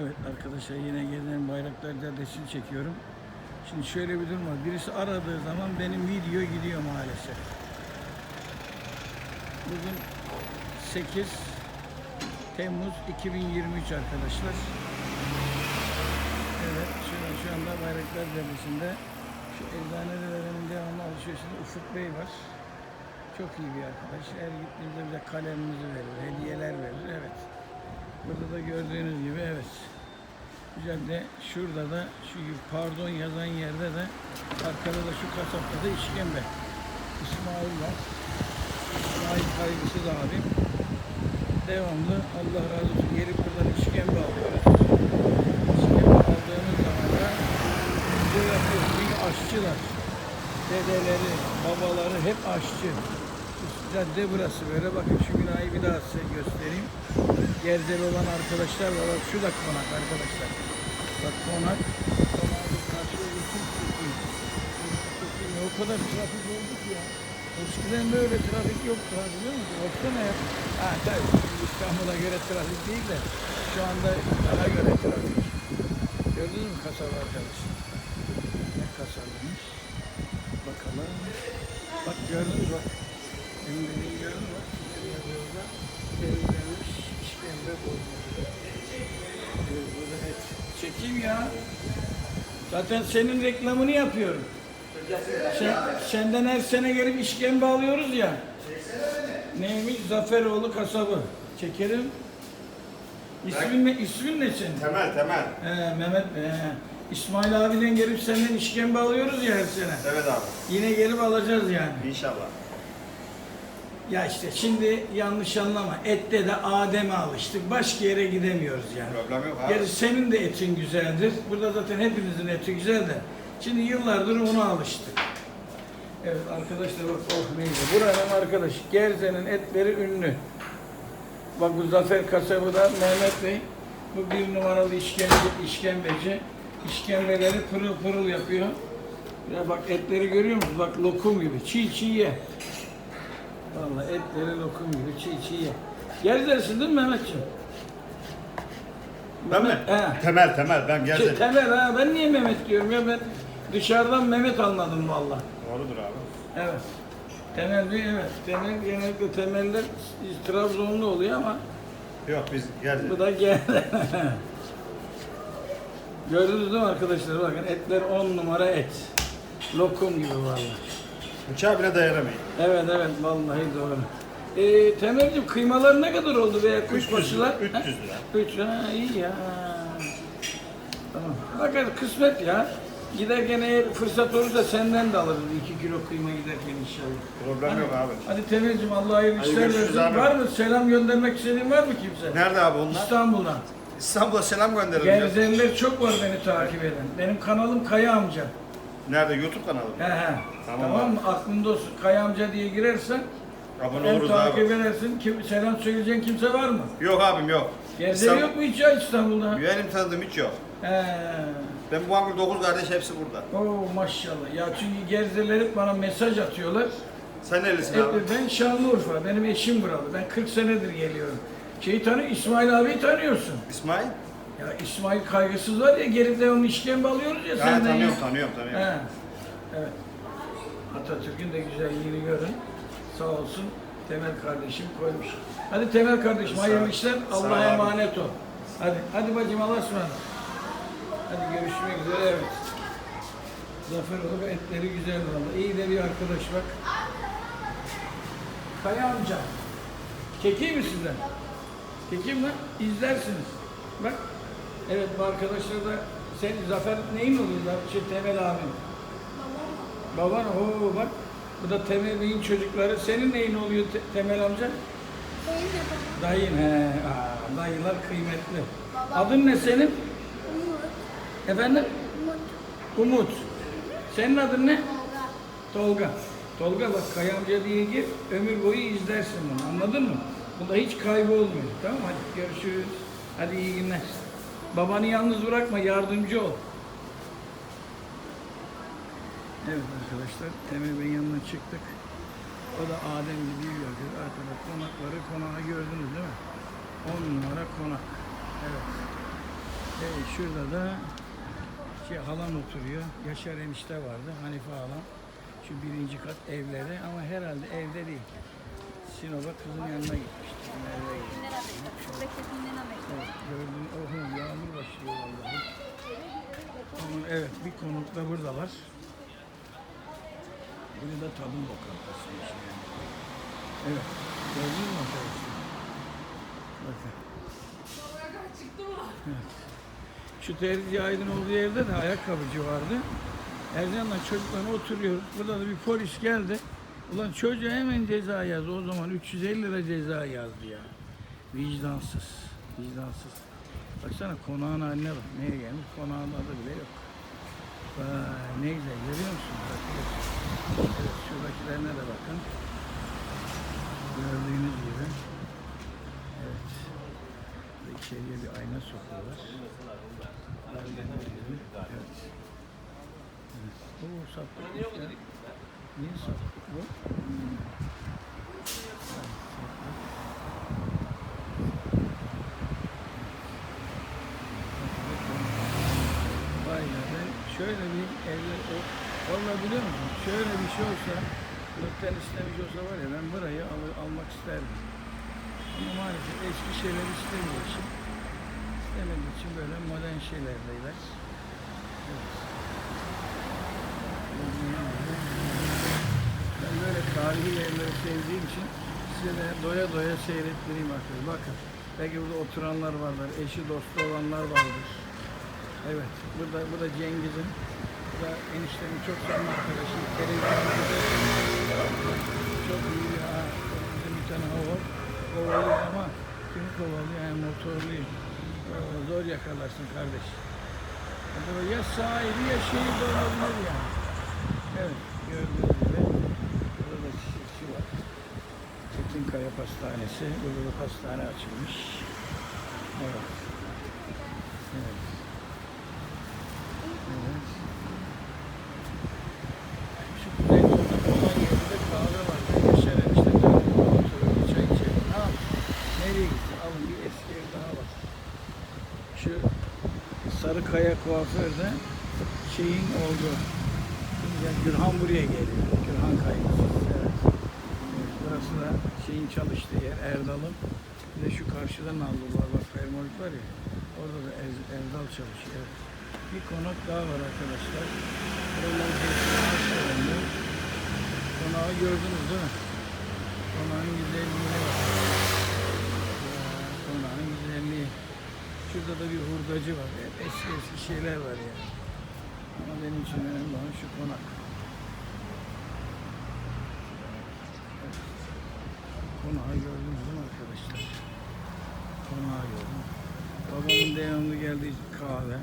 Evet arkadaşlar yine Gezen Bayraktar Caddesi'ni çekiyorum. Şimdi şöyle bir durum var. Birisi aradığı zaman benim video gidiyor maalesef. Bugün 8 Temmuz 2023 arkadaşlar. Evet şu, şu anda Bayraktar Caddesi'nde şu eczanelerin devamlı alışverişinde Ufuk Bey var. Çok iyi bir arkadaş. Her gittiğimizde bize kalemimizi verir, hediyeler verir. Evet. Burada da gördüğünüz gibi evet. Güzel de şurada da şu pardon yazan yerde de arkada da şu kasapta da işkembe. İsmail var. İsmail kaygısız abim. Devamlı Allah razı olsun gelip buradan işkembe alıyoruz. İşkembe aldığımız zaman da bize yapıyoruz. Çünkü aşçılar. Dedeleri, babaları hep aşçı. Cadde burası böyle. Bakın şu binayı bir daha size göstereyim. Gerzeli olan arkadaşlar var. Bak şu da konak arkadaşlar. Bak konak. O kadar trafik oldu ki ya. Eskiden böyle trafik yoktu ha biliyor musun? Baksana ya. Ha tabii İstanbul'a göre trafik değil de şu anda bana göre trafik. Gördünüz mü kasaba arkadaşlar? Ne kasabıymış? Bakalım. Bak gördün mü bak. Benim dediğim gördün mü? bak? Yazıyorda temizlenmiş işkembe bozuldu. Evet, burada et. Çekeyim ya. Zaten senin reklamını yapıyorum. Sen, senden her sene gelip işkembe alıyoruz ya. Neymiş? Zaferoğlu kasabı. Çekelim. İsmin ne? İsmin ne senin? Temel temel. He, Mehmet he. İsmail abiden gelip senden işkembe alıyoruz ya her sene. Evet abi. Yine gelip alacağız yani. İnşallah. Ya işte şimdi yanlış anlama. Ette de Adem'e alıştık. Başka yere gidemiyoruz yani. Problem yok abi. Gerçi senin de etin güzeldir. Burada zaten hepimizin eti güzel de. Şimdi yıllardır ona alıştık. Evet arkadaşlar bak oh neydi. Buranın arkadaş Gerze'nin etleri ünlü. Bak bu Zafer kasabı da Mehmet Bey. Bu bir numaralı işkembe, işkembeci. İşkembeleri pırıl pırıl yapıyor. Ya bak etleri görüyor musun? Bak lokum gibi. Çiğ çiğ ye. Vallahi etleri lokum gibi çiğ çiğ ye. Gerzelisin değil mi Mehmetciğim? Ben mi? He. Temel temel. Ben Şey, geldim. temel ha ben niye Mehmet diyorum ya ben dışarıdan Mehmet anladım valla. Doğrudur abi. Evet. Temel bir evet. Temel genellikle temeller Trabzonlu oluyor ama Yok biz geldik. bu da geldi. Gördünüz değil mi arkadaşlar bakın etler 10 numara et. Lokum gibi valla. Bıçağa bile dayanamayın. Evet evet vallahi doğru. Ee, Temelciğim kıymalar ne kadar oldu veya 300 kuşbaşılar? lira, 300 lira. 3 ha iyi ya. Tamam. Bakın kısmet ya. Giderken eğer fırsat olursa senden de alırız 2 kilo kıyma giderken inşallah. Problem yok abi. Hadi Temelciğim Allah hayırlı Hadi işler görüşürüz versin. abi. Var mı? Selam göndermek istediğin var mı kimse? Nerede abi onlar? İstanbul'dan. İstanbul'a selam gönderelim. ya. Gerzeliler çok var beni takip eden. Benim kanalım Kaya Amca. Nerede? YouTube kanalı mı? He he. Tamam Tamam, abi. mı? Aklında olsun. Kaya Amca diye girersen Abone hem oluruz takip abi. edersin. Kim, selam söyleyeceğin kimse var mı? Yok abim yok. Gerzeli İstanbul- yok mu hiç ya İstanbul'da? Benim tanıdığım hiç yok. He. Ben bu angır 9 kardeş hepsi burada. Oo maşallah. Ya çünkü Gerzeliler hep bana mesaj atıyorlar. Sen nerelisin Hep, abi? ben Şanlıurfa. Benim eşim buralı. Ben 40 senedir geliyorum. Şeyi tanı İsmail abiyi tanıyorsun. İsmail? Ya İsmail kaygısız var ya gelip de onun işkembe alıyoruz ya Ya senden tanıyorum ya. tanıyorum tanıyorum. He. Evet. Atatürk'ün de güzelliğini görün. Sağ olsun Temel kardeşim koymuş. Hadi Temel kardeşim Sağ- hayırlı işler. Allah'a emanet ol. Hadi hadi bacım Allah'a ısmarladık. Hadi görüşmek üzere evet. Zafer olur etleri güzel valla. İyi de bir arkadaş bak. Kaya amca. Çekeyim mi sizden? Çekeyim mi? İzlersiniz. Bak. Evet bu arkadaşlar da sen Zafer neyin oluyor lan? Şey Temel abim. Baban o bak. Bu da Temel Bey'in çocukları. Senin neyin oluyor Te- Temel amca? Dayın he. Aa, dayılar kıymetli. Adın ne senin? Efendim? Umut. Senin adın ne? Tolga. Tolga bak Kaya amca diye gir, ömür boyu izlersin bunu anladın mı? Bunda hiç kaybı olmuyor. Tamam hadi görüşürüz. Hadi iyi günler. Babanı yalnız bırakma, yardımcı ol. Evet arkadaşlar, Temel Bey'in yanına çıktık. O da Adem gibi gördük. Arkada konakları, konağı gördünüz değil mi? 10 numara konak. Evet. Evet, şurada da şey halam oturuyor. Yaşar enişte vardı. Hanife halam. Şu birinci kat evleri ama herhalde evde değil. Sinop'a kızın yanına gitmişti. Evet, gördüğün ohum yağmur başlıyor vallahi. Ama evet bir konuk da buradalar. Bunu da tadım lokantasıymış yani. Evet. Gördünüz mü arkadaşlar? Bakın. Evet. Şu terzi aydın olduğu yerde de ayakkabıcı vardı. Ercan'la çocuklar oturuyoruz. Burada da bir polis geldi. Ulan çocuğa hemen ceza yazdı. O zaman 350 lira ceza yazdı ya. Vicdansız. Vicdansız. Baksana konağın haline bak. Neye gelmiş? Konağın adı bile yok. Vay, ne güzel görüyor musunuz arkadaşlar? Evet, şuradakilerine de bakın. Gördüğünüz gibi. Evet. Ve içeriye bir ayna sokuyorlar. Evet. Evet. Oo, saplık ya. Vay be şöyle bir evler o Vallahi biliyor musun? Şöyle bir şey olsa Gökten istemiş olsa var ya ben burayı al, almak isterdim. Ama maalesef eski şeyler istemiyor için. İstemediği için böyle modern şeylerdeler. Evet. Ben böyle tarihi yerleri sevdiğim için size de doya doya seyrettireyim arkadaşlar. Bakın. Belki burada oturanlar vardır, eşi dostu olanlar vardır. Evet, burada bu da Cengiz'in. Bu da eniştemin çok samimi arkadaşı. Televizyonda çok iyi bir. Bizim bir tane hava kovalıyor ama kimi kovalıyor? Yani motorluyu. Oo, Zor yakalarsın kardeş. Ya sahibi ya şeyi de olabilir yani. Evet, gördüğünüz gibi burada da çiçekçi var. Burada da pastane açılmış. Evet. Evet. Evet. Şu nereye gitti? Alın bir eski ev daha. Şu Sarıkaya kuaförde şeyin olduğu. Yani Gürhan buraya geliyor. Gürhan kayması. Evet. evet. Burası da şeyin çalıştığı yer Erdal'ın. Bir de şu karşıda nallı var. Fermolik var ya. Orada da Er- Erdal çalışıyor. Bir konak daha var arkadaşlar. Oralar. Konağı gördünüz değil mi? Konağın güzelliğine bak. Ya, konağın güzelliği. Şurada da bir hurdacı var. Hep eski eski şeyler var ya. Ama benim için önemli olan şu konak. Evet. Konağı gördünüz değil mi arkadaşlar? Konağı gördüm. Babamın devamlı geldiği kahve.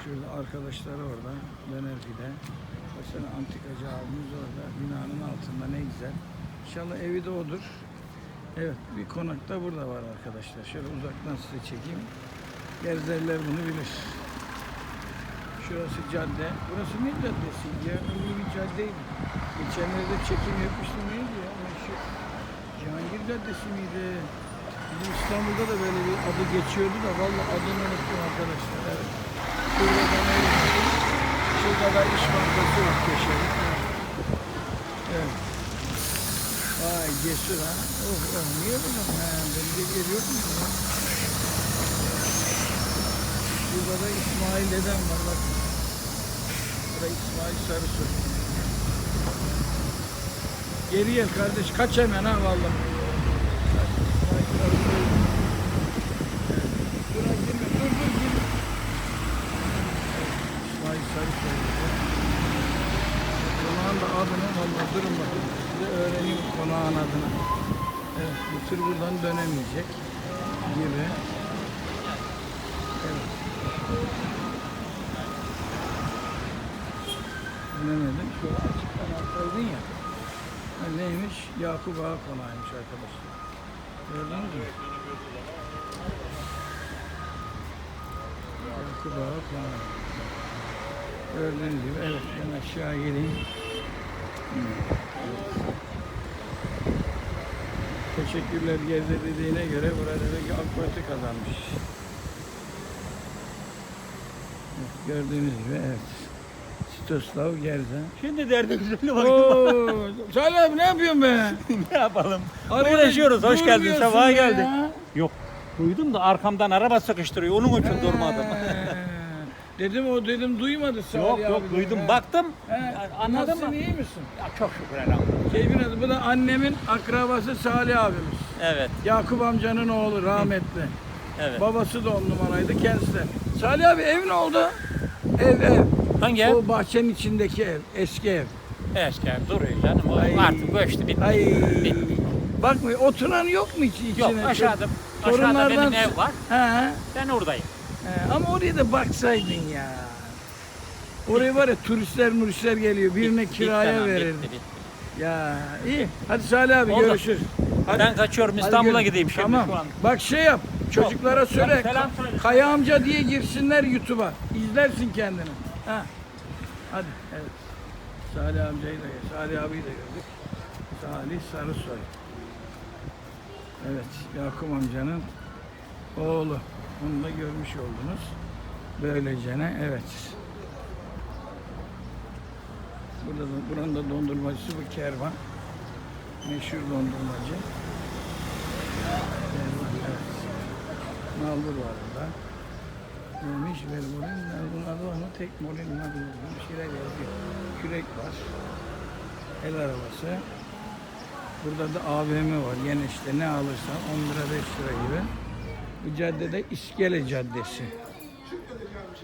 Şurada arkadaşları orada. Döner pide. Baksana antikacı abimiz orada. Binanın altında ne güzel. İnşallah evi de odur. Evet bir konak da burada var arkadaşlar. Şöyle uzaktan size çekeyim. Gerzerler bunu bilir. Şurası cadde. Burası ne caddesi? Ya ünlü bir caddeydi. Geçenlerde çekim yapmıştım neydi ya? Şu Cihangir Caddesi miydi? İstanbul'da da böyle bir adı geçiyordu da vallahi adını unuttum arkadaşlar. Evet. Şurada da ne Şurada da İş Bankası var köşede. Evet. Vay cesur ha. Oh oh niye bunu? Ha, benim de mu ya? Burada da İsmail dedem var bak. Burada İsmail Sarısoy. Geri gel kardeş kaç hemen ha vallahi. İsmail Sarısoy. Evet. Dur ha, girme dur dur girme. İsmail Sarısoy. Konağın da adını vallahi durun bakın. Size öğreneyim konağın adını. Evet bu tır buradan dönemeyecek gibi. Evet. Dönemedim. Şöyle açıktan atlaydın ya. Neymiş? Yakup Ağa konağıymış arkadaşlar. Gördünüz mü? Yakup Ağa konağı. Gördüğünüz gibi evet ben aşağı geleyim. Teşekkürler Geze dediğine göre burada demek ki AK Parti kazanmış. Evet, gördüğünüz gibi evet. Sitoslav Gerza. Şimdi derdimize bak. Oo, Salih abi ne yapıyorsun be? ne yapalım? Arada Uğraşıyoruz. Hoş geldin. Sabaha ya. Yok. Duydum da arkamdan araba sıkıştırıyor. Onun için durmadım. Dedim o dedim duymadı Salih yok abi. yok dedim, duydum. he. Baktım. He, Anladın Nasılsın mı? iyi misin? Ya çok şükür elhamdülillah. Keyfin adı. Bu da annemin akrabası Salih abimiz. Evet. Yakup amcanın oğlu rahmetli. Evet. Babası da on numaraydı kendisi de. Salih abi ev ne oldu? Ev ev. Hangi ev? O bahçenin içindeki ev. Eski ev. Eski ev duruyor canım. O Ay. artık göçtü bitti. Ay. Bitti. Bakmıyor oturan yok mu içi içine? Yok aşağıda. Aşağıda Torunlardan- benim ev var. He. Ben oradayım. He, ama oraya da baksaydın ya. Oraya var ya turistler muristler geliyor. Birine kiraya tamam, bitti, bitti. Ya iyi. Hadi Salih abi Oldu. görüşürüz. Hadi. Ben kaçıyorum Hadi İstanbul'a gideyim şimdi tamam. şu an. Bak şey yap. Çocuklara söyle. Selam söyle. Kaya amca diye girsinler YouTube'a. İzlersin kendini. Ha. Hadi. Evet. Salih amcayı da Salih abiyi de gördük. Salih Sarısoy. Evet. Yakup amcanın oğlu. Onu da görmüş oldunuz. Böylecene evet. Burada da, buranın da dondurmacısı bu kervan. Meşhur dondurmacı. Kervan, evet. Nalbur var burada. Neymiş Velmorin, Nalbur var mı? Tek Morin, Nalbur bir şeyler yazıyor. Kürek var. El arabası. Burada da AVM var. Yine işte ne alırsan 10 lira 5 lira gibi. Bu caddede İskele Caddesi.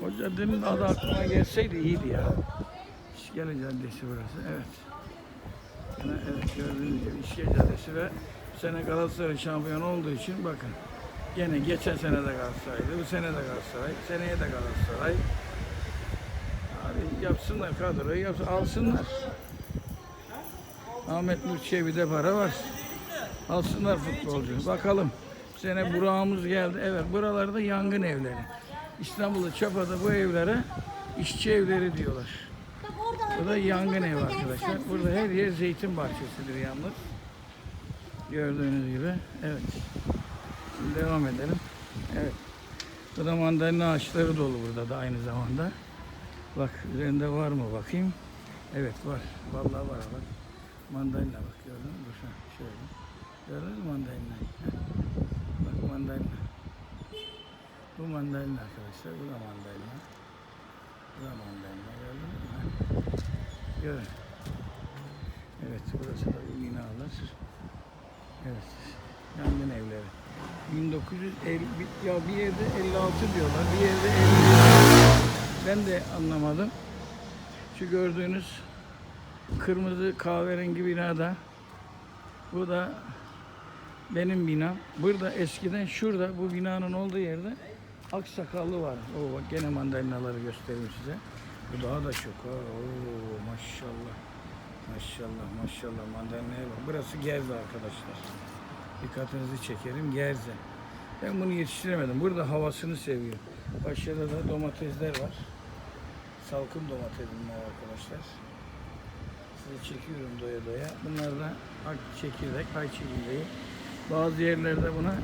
O caddenin adı aklıma gelseydi iyiydi ya. İskele Caddesi burası. Evet. Yine evet gördüğünüz gibi İskele Caddesi ve bu sene Galatasaray şampiyon olduğu için bakın. Gene geçen sene de Galatasaray'dı. Bu sene de Galatasaray. Seneye de Galatasaray. Abi yapsınlar kadroyu yapsın, alsınlar. Ahmet Nur Çebi'de para var. Alsınlar futbolcu. Bakalım. Sene Burak'ımız geldi. Evet buralarda yangın evleri. İstanbul'da Çapa'da bu evlere işçi evleri diyorlar. Bu da yangın evi arkadaşlar. Burada her yer zeytin bahçesidir yalnız. Gördüğünüz gibi. Evet. Şimdi devam edelim. Evet. Bu da mandalina ağaçları dolu burada da aynı zamanda. Bak üzerinde var mı bakayım. Evet var. Vallahi var bak. Mandalina bak gördün mü? Şöyle. Gördün mü mandalinayı? Mandalina. Bu mandalina arkadaşlar. Bu da mandalina. Bu da mandalina. Gördün mü? Görün. Evet burası da bu binalar. Evet. Yangın evleri. 1950 bir- ya bir yerde 56 diyorlar. Bir yerde 50. Ben de anlamadım. Şu gördüğünüz kırmızı kahverengi binada bu da benim binam. Burada eskiden şurada bu binanın olduğu yerde aksakallı var. Oo bak gene mandalinaları göstereyim size. Bu daha da çok. ha. Oo maşallah. Maşallah maşallah mandalinaya bak. Burası Gerze arkadaşlar. Dikkatinizi çekerim Gerze. Ben bunu yetiştiremedim. Burada havasını seviyor. Aşağıda da domatesler var. Salkım domatesim var arkadaşlar. Size çekiyorum doya doya. Bunlar da ak çekirdek, ay çekirdeği. Bazı yerlerde buna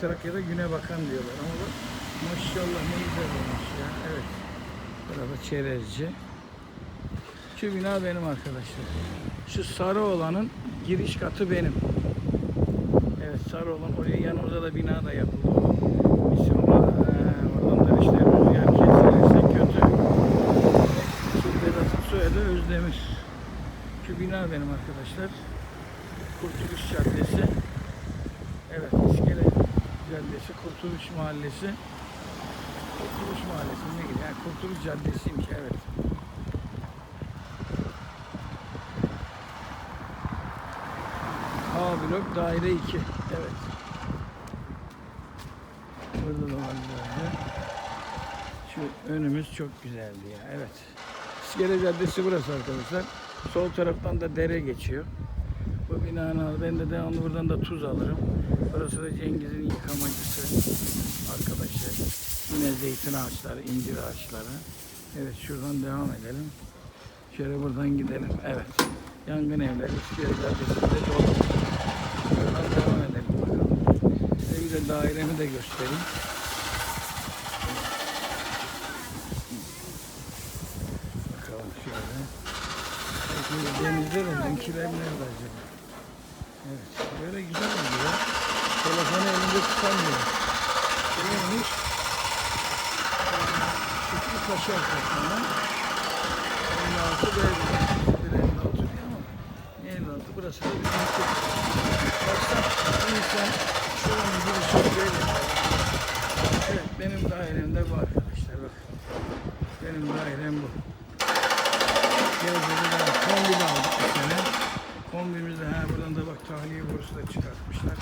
Trakya'da güne bakan diyorlar. Ama bak maşallah ne güzel olmuş ya. Evet. Burada çerezci. Şu bina benim arkadaşlar. Şu sarı olanın giriş katı benim. Evet sarı olan oraya yanımıza da bina da yapıldı. Ama eee, oradan da işte rüzgar kesilirse kötü. Şu Vedat'ın soyadı Özdemir. Şu bina benim arkadaşlar. Kurtuluş Caddesi. Caddesi, Kurtuluş Mahallesi. Kurtuluş Mahallesi ne gibi? Yani Kurtuluş Caddesi'ymiş evet. A blok daire 2. Evet. Burada da var böyle. Şu önümüz çok güzeldi ya. Evet. İskele Caddesi burası arkadaşlar. Sol taraftan da dere geçiyor. Bu binanın ben de devamlı buradan da tuz alırım. Burası da Cengiz'in yıkamacısı arkadaşlar. Yine zeytin ağaçları, incir ağaçları. Evet şuradan devam edelim. Şöyle buradan gidelim. Evet. Yangın evleri istiyorlar. Şuradan devam edelim bakalım. Size bir de dairemi de göstereyim. Bakalım şöyle. Şimdi denizde de kiler nerede acaba? Böyle güzel oluyor. Telefonu elinde tutamıyor. Neymiş? Şükrü Paşa Apartmanı. 56 B. Bir 56 diyor ama. Ne 56? Burası da bizim kız. Baksana insan şuranın girişi böyle. Evet benim dairemde bu arkadaşlar bak. Benim dairem bu. Gezleri de kombi de aldık bu sene. Kombimizde ha buradan da bak tahliye borusu da çıkartmışlar.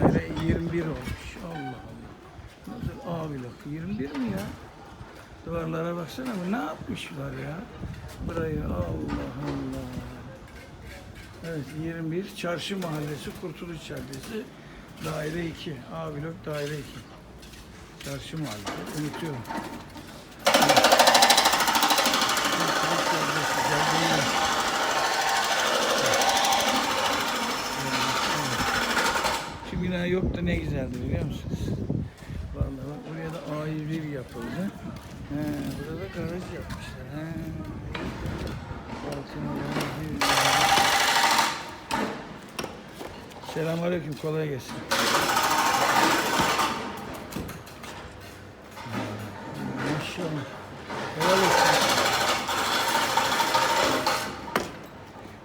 Daire 21 olmuş. Allah Allah. Nasıl A blok? 21 mi ya? Duvarlara baksana bu ne yapmışlar ya? Burayı Allah Allah. Evet 21 Çarşı Mahallesi Kurtuluş Caddesi daire 2 A blok daire 2 Çarşı Mahallesi unutuyorum. Kurtuluş Caddesi geldiğinde. Şu bina yoktu ne güzeldi biliyor musunuz? Vallahi bak buraya da A101 yapıldı. He, burada da garaj yapmışlar. He. Altına A101 Selamünaleyküm, kolay gelsin. Maşallah. Helal olsun.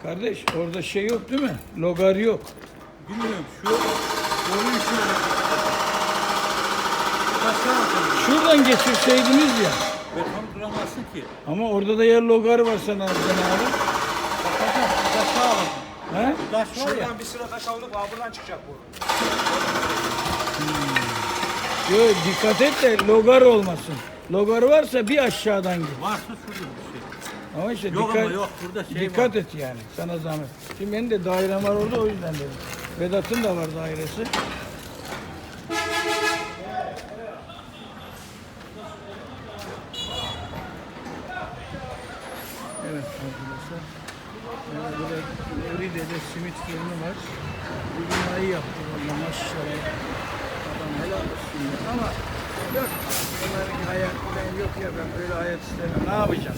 Kardeş orada şey yok değil mi? Logar yok. Bilmiyorum şu Şuradan geçirseydiniz ya. Beton duramazsın ki. Ama orada da yer logar var sana alacaksın abi. Bakacağım taşlar alalım. He? Taş var ya. Şuradan bir sıra taş aldık buradan çıkacak bu. Yo, dikkat et de logar olmasın. Logar varsa bir aşağıdan git. Varsa şurada bir şey. Ama işte Yok dikkat, ama yok burada şey dikkat var. et yani sana zahmet. Şimdi benim de dairem var orada o yüzden dedim. Vedat'ın da var dairesi. Evet arkadaşlar. Yani burada Uride'de simit fırını var. Bu binayı yaptı valla maşallah. Adam helal olsun ya. Ama yok bunların hayat ben yok ya ben böyle hayat istemem. Ne yapacağım?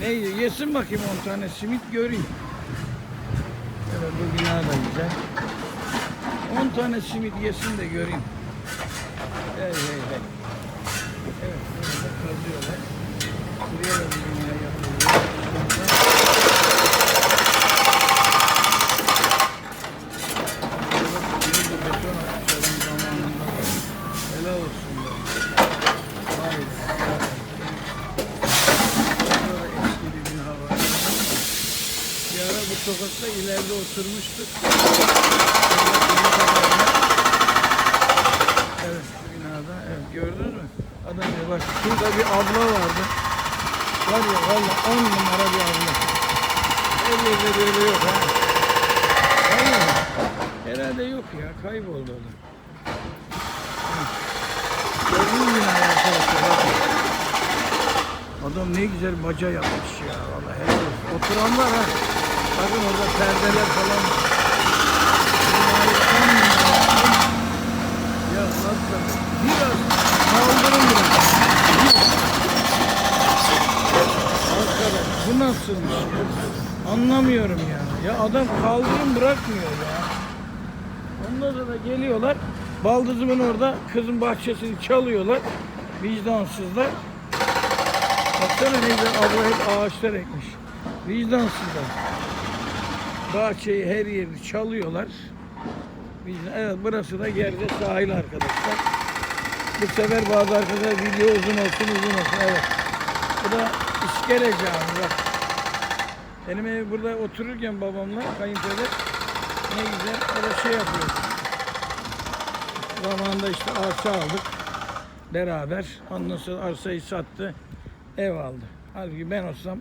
Ne? Yesin bakayım 10 tane simit göreyim. Evet bu bina da güzel. 10 tane simit yesin de göreyim. Hey hey hey. Evet burada kazıyorlar. Buraya da bir bina yapılıyor. Burada bir beton atmışlar zamanında. Helal olsun be. Vay be. Burada da eski bir bina var. Bir ara bu sokakta ileride oturmuştuk. Evet şu binada. Evet gördünüz mü? Adam ya bak şurada bir abla vardı. Var ya valla on numara bir abla. Her yerde böyle yok ha. Vallahi. Herhalde yok ya kayboldu o da. Mü binayı arkadaşlar? Adam ne güzel baca yapmış ya vallahi helal olsun. Oturanlar ha. Bakın orada perdeler falan. Ya nasıl? Biraz kaldırın biraz. Arkadaş bu nasılmış ya? Anlamıyorum ya. Ya adam kaldırım bırakmıyor ya. Ondan sonra geliyorlar. Baldızımın orada kızın bahçesini çalıyorlar. Vicdansızlar. Baksana ne güzel abla hep ağaçlar ekmiş. Vicdansızlar. Bahçeyi her yeri çalıyorlar. Vicdan, evet burası da Gerze sahil arkadaşlar. Bu sefer bazı arkadaşlar video uzun olsun uzun olsun. Evet. Bu da İskele Camii bak. Benim ev burada otururken babamla kayınpeder ne güzel orada şey yapıyordu. Zamanında işte arsa aldık beraber. Ondan sonra arsayı sattı. Ev aldı. Halbuki ben olsam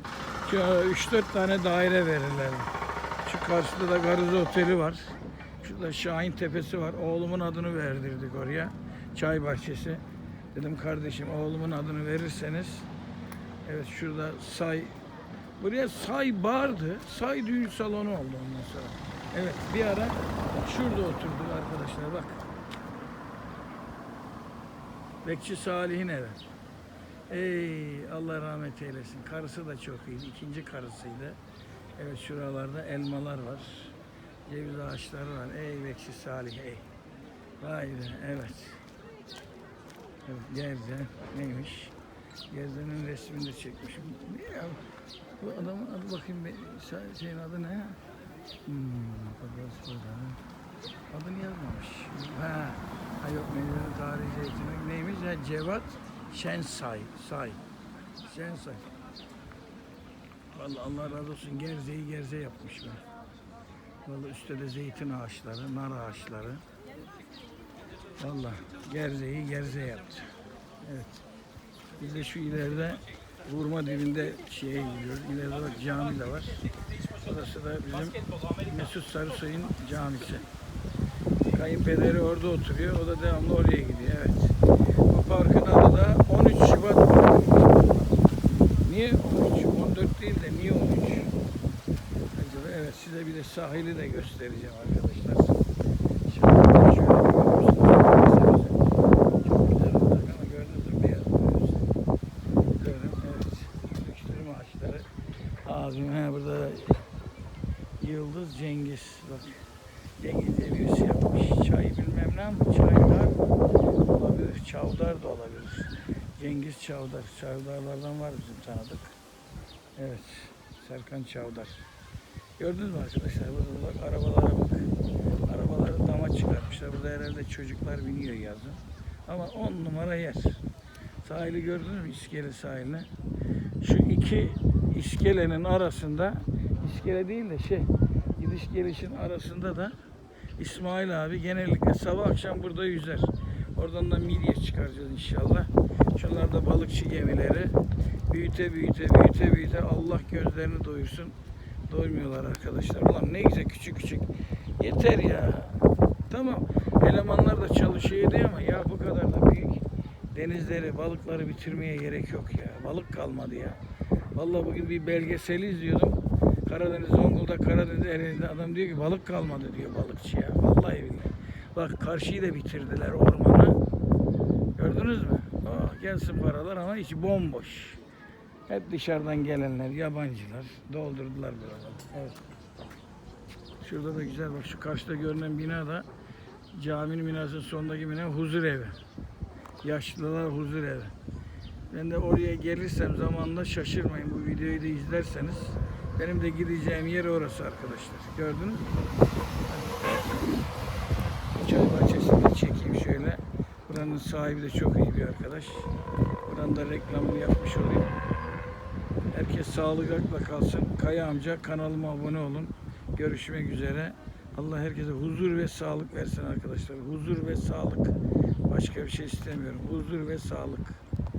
şu 3-4 tane daire verirlerdi. Karşıda da Garıza Oteli var. Şurada Şahin Tepesi var. Oğlumun adını verdirdik oraya. Çay bahçesi. Dedim kardeşim oğlumun adını verirseniz Evet şurada say buraya say bardı. Say düğün salonu oldu ondan sonra. Evet bir ara şurada oturduk arkadaşlar bak. Bekçi Salih'in evi. Ey Allah rahmet eylesin. Karısı da çok iyiydi. İkinci karısıydı. Evet şuralarda elmalar var. Ceviz ağaçları var. Ey bekçi Salih ey. Vay be evet. Evet Gerze neymiş? Gerze'nin resmini de çekmişim. Ne ya? Bu adamın adı bakayım sa- şeyin adı ne? Hmm. Adını yazmamış. Ha, ha yok Medine Tarihi Zeytinlik neymiş? Ha, Cevat Şensay. Say. Şensay. Vallahi Allah razı olsun Gerze'yi Gerze yapmışlar. Vallahi üstte de zeytin ağaçları, nar ağaçları. Vallahi Gerze'yi Gerze yaptı. Evet. Biz de şu ileride vurma dibinde şeye gidiyoruz. İleride bak cami de var. Burası da bizim Mesut Sarısoy'un camisi. Kayınpederi orada oturuyor. O da devamlı oraya gidiyor. Evet. Bu parkın adı da 13 Şubat Parkı. Niye 13? 14 değil de niye 13? Acaba de sahili de göstereceğim arkadaşlar. Çok güzel olacak ama gördünüz mü beyaz evet. Döküştürme ağaçları. He burada Yıldız Cengiz bak. Cengiz birisi yapmış. Çay bilmem ne çaylar olabilir. Çavdar da olabilir. Cengiz Çavdar. Çavdarlardan var bizim tanıdık. Evet. Serkan Çavdar. Gördünüz mü arkadaşlar? Burada bak arabalara bak. Arabaları dama çıkartmışlar. Burada herhalde çocuklar biniyor yazın. Ama on numara yer. Sahili gördünüz mü? İskele sahilini. Şu iki iskelenin arasında iskele değil de şey gidiş gelişin arasında da İsmail abi genellikle sabah akşam burada yüzer. Oradan da midye çıkaracağız inşallah. Şunlar da balıkçı gemileri. Büyüte büyüte büyüte büyüte Allah gözlerini doyursun. Doymuyorlar arkadaşlar. Ulan ne güzel küçük küçük. Yeter ya. Tamam. Elemanlar da çalışıyor diye ama ya bu kadar da büyük denizleri, balıkları bitirmeye gerek yok ya. Balık kalmadı ya. Vallahi bugün bir belgeseli izliyordum. Karadeniz, Zonguldak, Karadeniz elinde adam diyor ki balık kalmadı diyor balıkçı ya. Vallahi billahi. Bak karşıyı da bitirdiler ormanı. Gördünüz mü? Oh, gelsin paralar ama içi bomboş. Hep dışarıdan gelenler, yabancılar doldurdular buraları. Evet. Şurada da güzel bak şu karşıda görünen bina da caminin binasının sonundaki bina huzur evi. Yaşlılar huzur evi. Ben de oraya gelirsem zamanla şaşırmayın. Bu videoyu da izlerseniz benim de gideceğim yer orası arkadaşlar. Gördünüz mü? Çay bahçesini çekeyim şöyle. Buranın sahibi de çok iyi bir arkadaş. Buranın da reklamını yapmış olayım. Herkes sağlıkla kalsın. Kaya amca kanalıma abone olun. Görüşmek üzere. Allah herkese huzur ve sağlık versin arkadaşlar. Huzur ve sağlık. Başka bir şey istemiyorum. Huzur ve sağlık.